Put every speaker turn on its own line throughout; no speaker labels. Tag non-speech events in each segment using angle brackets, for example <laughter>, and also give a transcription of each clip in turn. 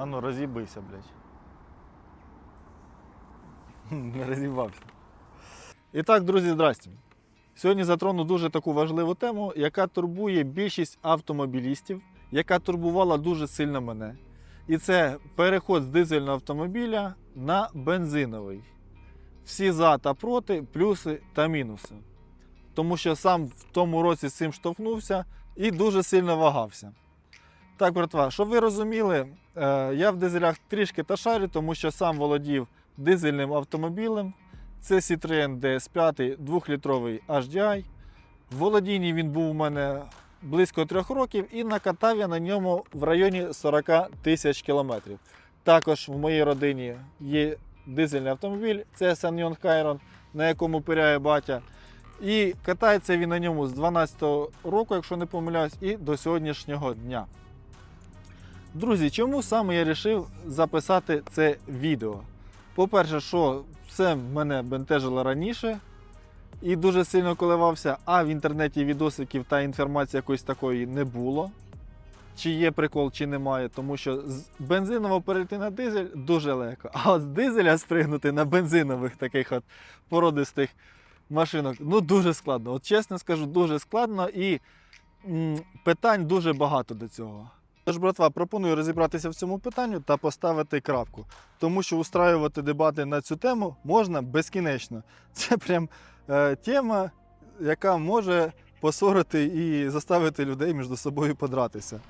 А ну роз'їбися, блядь. <laughs> Не роз'їбався. І так, друзі, здрасте. Сьогодні затрону дуже таку важливу тему, яка турбує більшість автомобілістів, яка турбувала дуже сильно мене. І це переход з дизельного автомобіля на бензиновий. Всі за та проти, плюси та мінуси. Тому що сам в тому році з цим штовхнувся і дуже сильно вагався. Так, братва, щоб ви розуміли, я в дизелях трішки та шарю, тому що сам володів дизельним автомобілем. Це Citroen DS5 2-літровий HDI. В володінні він був у мене близько трьох років і накатав я на ньому в районі 40 тисяч кілометрів. Також в моїй родині є дизельний автомобіль, це Sanyon Chiron, на якому пиряє батя. І катається він на ньому з 12-го року, якщо не помиляюсь, і до сьогоднішнього дня. Друзі, чому саме я вирішив записати це відео? По-перше, що все мене бентежило раніше і дуже сильно коливався, а в інтернеті відосиків та інформації якоїсь такої не було. Чи є прикол, чи немає, тому що з бензиново перейти на дизель дуже легко. А от з дизеля спригнути на бензинових таких от породистих машинок ну дуже складно. От чесно скажу, дуже складно і м, питань дуже багато до цього. Тож, братва, пропоную розібратися в цьому питанню та поставити крапку. Тому що устраювати дебати на цю тему можна безкінечно. <laughs> Це прям е, тема, яка може посорити і заставити людей між собою подратися.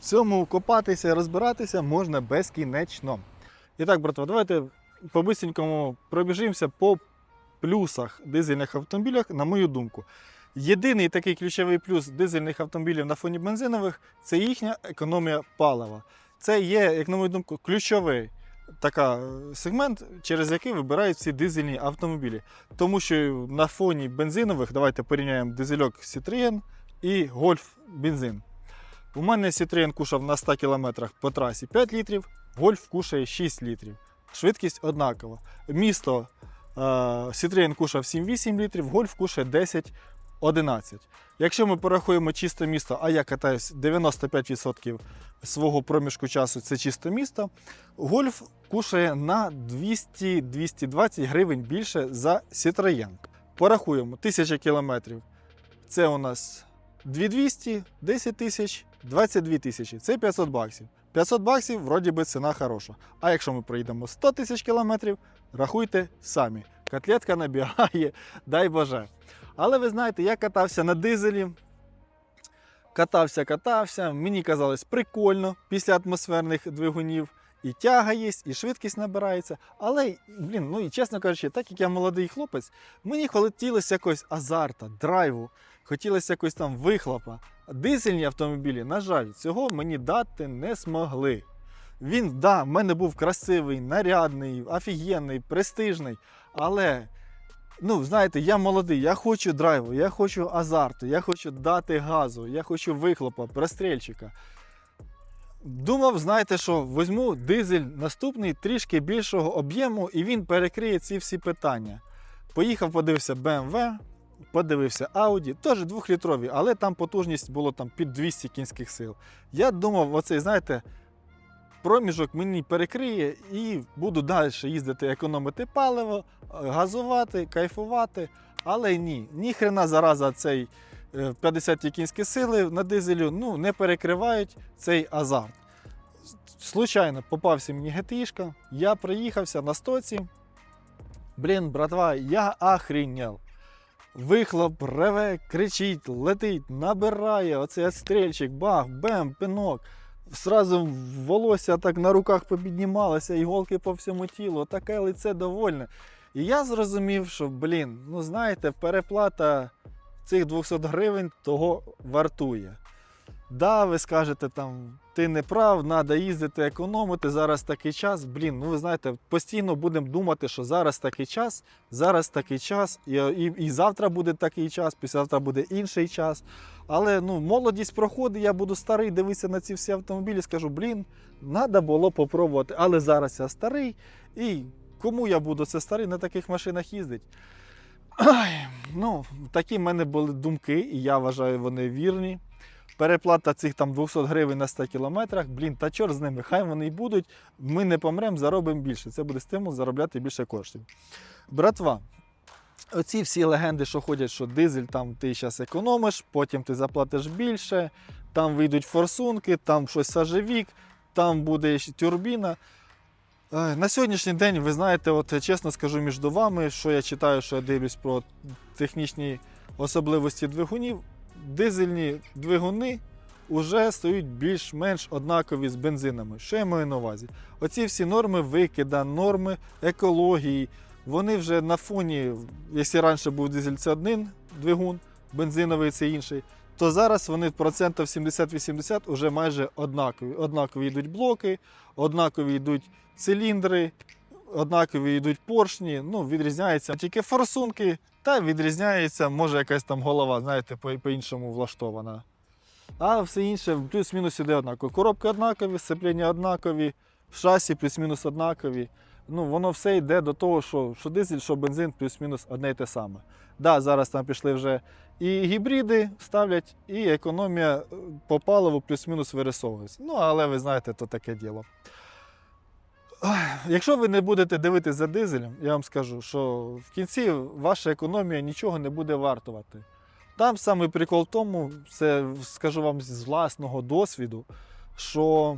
В цьому копатися і розбиратися можна безкінечно. І так, братва, давайте по-бисенькому пробіжимося по плюсах дизельних автомобілях, на мою думку. Єдиний такий ключовий плюс дизельних автомобілів на фоні бензинових це їхня економія палива. Це є, як на мою думку, ключовий така е, сегмент, через який вибирають ці дизельні автомобілі. Тому що на фоні бензинових, давайте порівняємо дизельок Citroën і Golf бензин. У мене Citroën кушав на 100 км по трасі 5 літрів, Golf кушає 6 літрів. Швидкість однакова. Місто е, Citroën кушав 7-8 літрів, Golf кушає 10 11. Якщо ми порахуємо чисте місто, а я катаюсь 95% свого проміжку часу це чисте місто, гольф кушає на 200-220 гривень більше за Citroën. Порахуємо 1000 кілометрів. Це у нас 2200, 10 тисяч, 22 тисячі. Це 500 баксів. 500 баксів, вроді би, ціна хороша. А якщо ми проїдемо 100 тисяч кілометрів, рахуйте самі. Котлетка набігає, <laughs> дай Боже. Але ви знаєте, я катався на дизелі. Катався, катався. Мені казалось прикольно після атмосферних двигунів. І тяга є, і швидкість набирається. Але, блін, ну і чесно кажучи, так як я молодий хлопець, мені хотілося якогось азарта, драйву, хотілося якось там вихлопа. Дизельні автомобілі, на жаль, цього мені дати не змогли. Він, да, в мене був красивий, нарядний, офігенний, престижний, але ну, знаєте, я молодий, я хочу драйву, я хочу азарту, я хочу дати газу, я хочу вихлопа, прострільчика. Думав, знаєте що, візьму дизель наступний трішки більшого об'єму, і він перекриє ці всі питання. Поїхав, подивився BMW, подивився Audi, теж двохлітрові, але там потужність було там під 200 кінських сил. Я думав, оцей, знаєте, проміжок мені перекриє і буду далі їздити, економити паливо, газувати, кайфувати. Але ні, ніхрена зараза цей е, 50 кінські сили на дизелю ну, не перекривають цей азарт. Случайно попався мені ГТІшка, я приїхався на стоці. Блін, братва, я охренел. Вихлоп реве, кричить, летить, набирає, оцей стрільчик, бах, бем, пинок. Сразу волосся так на руках попіднімалося, іголки по всьому тілу, таке лице довольне. І я зрозумів, що, блін, ну знаєте, переплата цих 200 гривень того вартує. Да, ви скажете там, ти не прав, треба їздити, економити, зараз такий час. Блін, ну ви знаєте, постійно будемо думати, що зараз такий час, зараз такий час, і, і, і завтра буде такий час, післязавтра буде інший час. Але ну, молодість проходить, я буду старий, дивитися на ці всі автомобілі, скажу, блін, треба було попробувати. Але зараз я старий, і кому я буду це старий на таких машинах їздити? Ай, ну, такі в мене були думки, і я вважаю, вони вірні. переплата цих там 200 гривень на 100 кілометрах. Блін, та чорт з ними, хай вони й будуть. Ми не помремо, заробимо більше. Це буде стимул заробляти більше коштів. Братва, оці всі легенди, що ходять, що дизель там ти зараз економиш, потім ти заплатиш більше, там вийдуть форсунки, там щось сажевік, там буде ще турбіна. Е, На сьогоднішній день, ви знаєте, от чесно скажу між вами, що я читаю, що я дивлюсь про технічні особливості двигунів, дизельні двигуни вже стають більш-менш однакові з бензинами. Що я маю на увазі? Оці всі норми викида, норми екології, вони вже на фоні, якщо раніше був дизель це один двигун, бензиновий це інший, то зараз вони процентів 70-80 вже майже однакові. Однакові йдуть блоки, однакові йдуть циліндри, однакові йдуть поршні. Ну, відрізняються тільки форсунки, та відрізняється, може, якась там голова, знаєте, по- по-іншому влаштована. А все інше плюс-мінус іде однаково. Коробки однакові, сцеплення однакові, шасі плюс-мінус однакові. Ну, воно все йде до того, що, що дизель, що бензин, плюс-мінус одне й те саме. Да, зараз там пішли вже і гібриди ставлять, і економія е, по паливу плюс-мінус вирисовується. Ну, але ви знаєте, то таке діло. Якщо ви не будете дивитися за дизелем, я вам скажу, що в кінці ваша економія нічого не буде вартувати. Там саме прикол в тому, це скажу вам з власного досвіду, що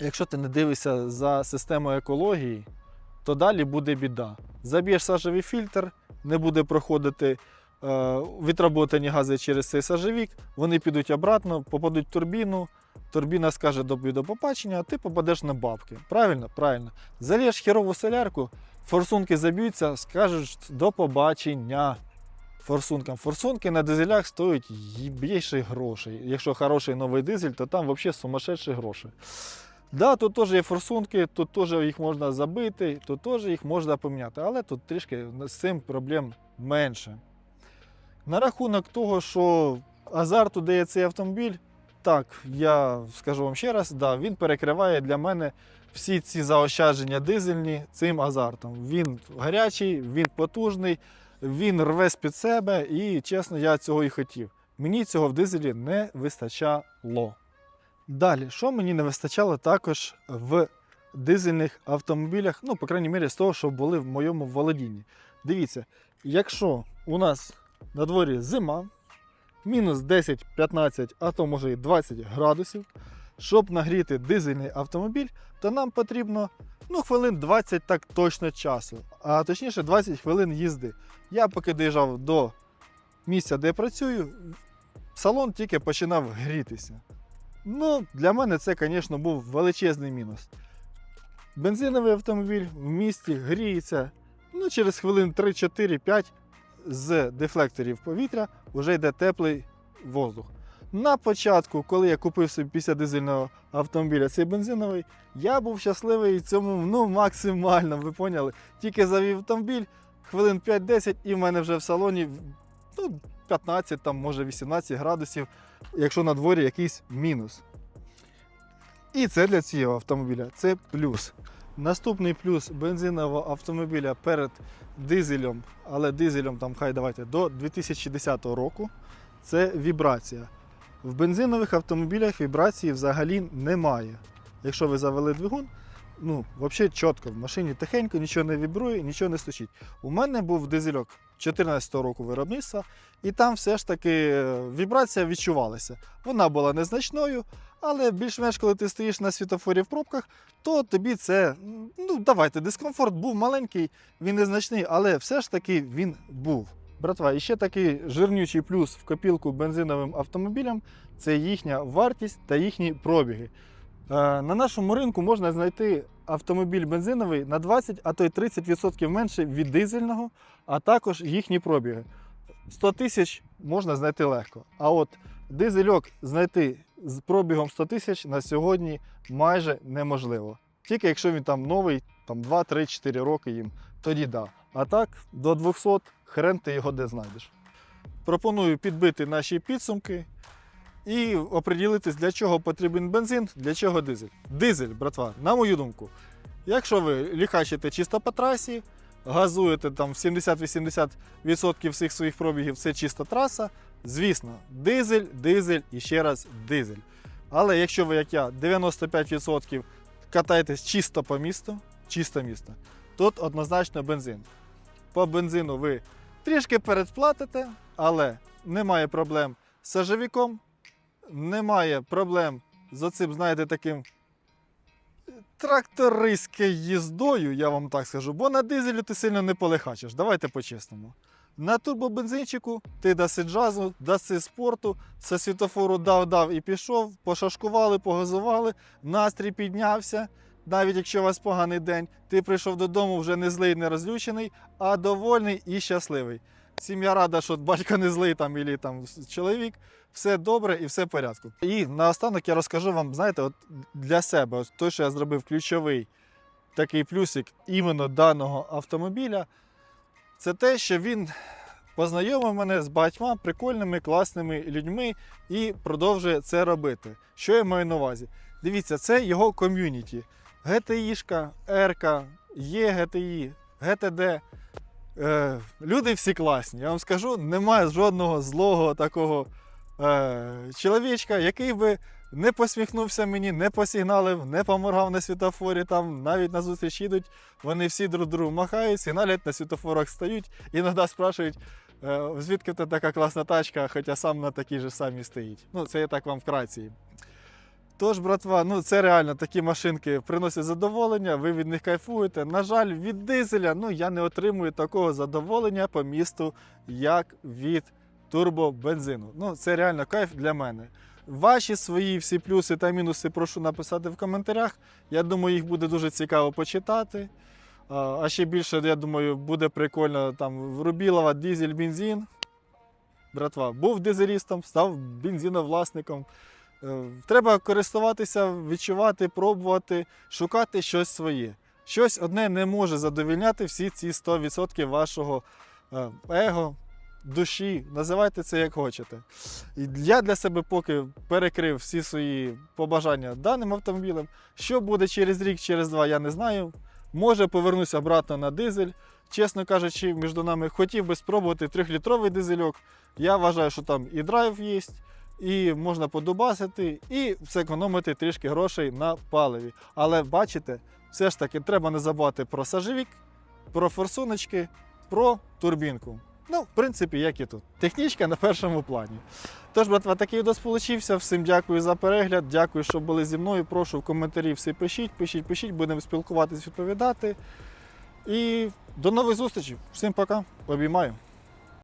якщо ти не дивишся за системою екології, то далі буде біда. Заб'єш сажевий фільтр, не буде проходити е, відработані гази через цей сажевік, вони підуть обратно, попадуть в турбіну, турбіна скаже добі до побачення, а ти попадеш на бабки. Правильно? Правильно. Залєш херову солярку, форсунки заб'ються, скажеш до побачення форсункам. Форсунки на дизелях стоять більше грошей. Якщо хороший новий дизель, то там взагалі сумасшедші гроші. Да, тут теж є форсунки, тут теж їх можна забити, тут теж їх можна поміняти, але тут трішки з цим проблем менше. На рахунок того, що азарту дає цей автомобіль, так, я скажу вам ще раз, да, він перекриває для мене всі ці заощадження дизельні цим азартом. Він гарячий, він потужний, він рве з-під себе, і чесно, я цього і хотів. Мені цього в дизелі не вистачало. Далі, що мені не вистачало також в дизельних автомобілях, ну, по крайній мірі, з того, що були в моєму володінні. Дивіться, якщо у нас на дворі зима, мінус 10-15, а то може і 20 градусів, щоб нагріти дизельний автомобіль, то нам потрібно ну, хвилин 20 так точно часу, а точніше 20 хвилин їзди. Я поки доїжджав до місця, де працюю, салон тільки починав грітися. Ну, для мене це, звісно, був величезний мінус. Бензиновий автомобіль в місті гріється. Ну, через хвилин 3-4-5 з дефлекторів повітря вже йде теплий воздух. На початку, коли я купив собі після дизельного автомобіля цей бензиновий, я був щасливий цьому ну, максимально, ви поняли. Тільки завів автомобіль, хвилин 5-10, і в мене вже в салоні ну, 15, там, може 18 градусів, якщо на дворі якийсь мінус. І це для цього автомобіля це плюс. Наступний плюс бензинового автомобіля перед дизелем, але дизелем там хай давайте до 2010 року це вібрація. В бензинових автомобілях вібрації взагалі немає. Якщо ви завели двигун, ну, взагалі чітко, в машині тихенько, нічого не вібрує, нічого не стучить. У мене був дизельок 2014 року виробництва, і там все ж таки е, вібрація відчувалася. Вона була незначною, але більш-менш, коли ти стоїш на світофорі в пробках, то тобі це, ну давайте, дискомфорт був маленький, він незначний, але все ж таки він був. Братва, і ще такий жирнючий плюс в копілку бензиновим автомобілям це їхня вартість та їхні пробіги. Е, На нашому ринку можна знайти автомобіль бензиновий на 20, а то й 30% менше від дизельного, а також їхні пробіги. 100 тисяч можна знайти легко. А от дизельок знайти з пробігом 100 тисяч на сьогодні майже неможливо. Тільки якщо він там новий, там 2, 3, 4 роки їм, тоді да. А так, до 200 хрен ти його де знайдеш. Пропоную підбити наші підсумки і оприділитись, для чого потрібен бензин, для чого дизель. Дизель, братва, на мою думку, якщо ви ліхачите чисто по трасі, газуєте там в 70-80% всіх своїх пробігів, це чиста траса, Звісно, дизель, дизель і ще раз дизель. Але якщо ви, як я, 95% катаєтесь чисто по місту, чисто місто, тут однозначно бензин. По бензину ви трішки передплатите, але немає проблем з сажовиком, немає проблем з оцим, знаєте, таким трактористською їздою, я вам так скажу, бо на дизелю ти сильно не полихачиш. Давайте по-чесному. На турбобензинчику ти даси джазу, даси спорту, це світофору дав-дав і пішов, пошашкували, погазували, настрій піднявся. Навіть якщо у вас поганий день, ти прийшов додому вже не злий, не розлючений, а довольний і щасливий. Сім'я рада, що батько не злий там, і там чоловік, все добре і все в порядку. І наостанок я розкажу вам, знаєте, от для себе, от той, що я зробив ключовий такий плюсик іменно даного автомобіля, це те, що він познайомив мене з багатьма прикольними, класними людьми і продовжує це робити. Що я маю на увазі? Дивіться, це його ком'юніті. GTI-шка, R, є GTI, GTD. Е, люди всі класні. Я вам скажу, немає жодного злого такого е, чоловічка, який би не посміхнувся мені, не посигналив, не поморгав на світофорі, там навіть на зустріч їдуть. Вони всі друг другу махають, сигналять, на світофорах стають, іноді спрашують, е, звідки в тебе така класна тачка, хоча сам на такій же самій стоїть. Ну, це я так вам вкратці. Тож, братва, ну це реально такі машинки приносять задоволення, ви від них кайфуєте. На жаль, від дизеля ну, я не отримую такого задоволення по місту, як від турбобензину. Ну, це реально кайф для мене. Ваші свої всі плюси та мінуси прошу написати в коментарях. Я думаю, їх буде дуже цікаво почитати. А ще більше, я думаю, буде прикольно там Врубілова, дизель, бензин. Братва, був дизелістом, став бензиновласником. Е, Треба користуватися, відчувати, пробувати, шукати щось своє. Щось одне не може задовільняти всі ці 100% вашого е, его, душі. Називайте це як хочете. І я для себе поки перекрив всі свої побажання даним автомобілем. Що буде через рік, через два, я не знаю. Може, повернуся обратно на дизель. Чесно кажучи, між нами хотів би спробувати 3-літровий дизельок. Я вважаю, що там і драйв є, і можна подубасити, і зекономити трішки грошей на паливі. Але бачите, все ж таки треба не забувати про сажевік, про форсуночки, про турбінку. Ну, в принципі, як і тут. Технічка на першому плані. Тож, братва, такий відос получився. Всім дякую за перегляд. Дякую, що були зі мною. Прошу в коментарі всі пишіть, пишіть, пишіть, будемо спілкуватись, відповідати. І до нових зустрічей. Всім пока. Обіймаю.